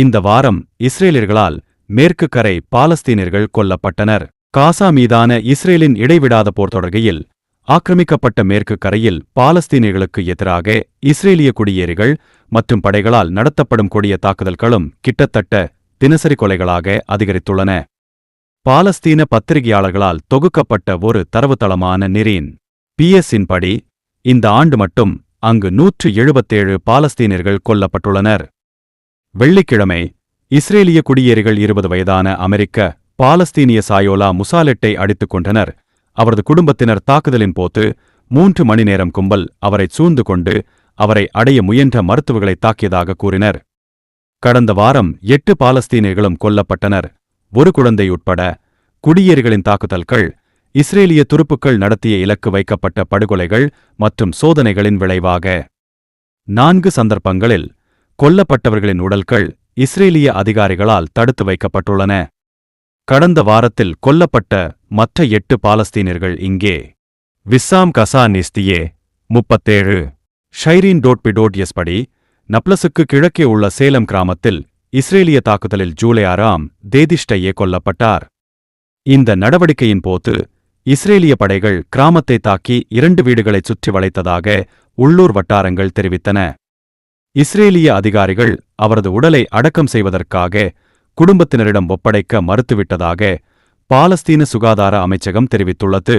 இந்த வாரம் இஸ்ரேலியர்களால் மேற்கு கரை பாலஸ்தீனியர்கள் கொல்லப்பட்டனர். காசா மீதான இஸ்ரேலின் இடைவிடாத போர் தொடர்கையில் ஆக்கிரமிக்கப்பட்ட மேற்கு கரையில் பாலஸ்தீனியர்களுக்கு எதிராக இஸ்ரேலிய குடியேறிகள் மற்றும் படைகளால் நடத்தப்படும் கொடிய தாக்குதல்களும் கிட்டத்தட்ட தினசரி கொலைகளாக அதிகரித்துள்ளன. பாலஸ்தீன பத்திரிகையாளர்களால் தொகுக்கப்பட்ட ஒரு தரவுத்தளமான நிரீன் பிஎஸ்ஸின் படி இந்த ஆண்டு மட்டும் அங்கு நூற்று எழுபத்தேழு பாலஸ்தீனியர்கள் கொல்லப்பட்டுள்ளனர். வெள்ளிக்கிழமை இஸ்ரேலிய குடியேறிகள் இருபது வயதான அமெரிக்க பாலஸ்தீனிய சாயோலா முசாலெட்டை அடித்துக் கொண்டனர் அவரது குடும்பத்தினர் தாக்குதலின் போது மூன்று மணி நேரம் கும்பல் அவரை சூழ்ந்து கொண்டு அவரை அடைய முயன்ற மருத்துவர்களை தாக்கியதாக கூறினர். கடந்த வாரம் எட்டு பாலஸ்தீனியர்களும் கொல்லப்பட்டனர். ஒரு குழந்தை உட்பட குடியேறிகளின் தாக்குதல்கள் இஸ்ரேலிய துருப்புக்கள் நடத்திய இலக்கு வைக்கப்பட்ட படுகொலைகள் மற்றும் சோதனைகளின் விளைவாக நான்கு சந்தர்ப்பங்களில் கொல்லப்பட்டவர்களின் உடல்கள் இஸ்ரேலிய அதிகாரிகளால் தடுத்து வைக்கப்பட்டுள்ளன. கடந்த வாரத்தில் கொல்லப்பட்ட மற்ற எட்டு பாலஸ்தீனியர்கள் இங்கே. விஸ்ஸாம் கசா நிஸ்தியே முப்பத்தேழு. ஷைரீன் டோட்பிடோட்யஸ் படி நப்லஸுக்கு கிழக்கே உள்ள சேலம் கிராமத்தில் இஸ்ரேலிய தாக்குதலில் ஜூலை ஆறாம் தேதிஷ்டையே கொல்லப்பட்டார். இந்த நடவடிக்கையின் போது இஸ்ரேலிய படைகள் கிராமத்தை தாக்கி இரண்டு வீடுகளைச் சுற்றி வளைத்ததாக உள்ளூர் வட்டாரங்கள் தெரிவித்தன. இஸ்ரேலிய அதிகாரிகள் அவரது உடலை அடக்கம் செய்வதற்காக குடும்பத்தினரிடம் ஒப்படைக்க மறுத்துவிட்டதாக பாலஸ்தீன சுகாதார அமைச்சகம் தெரிவித்துள்ளது.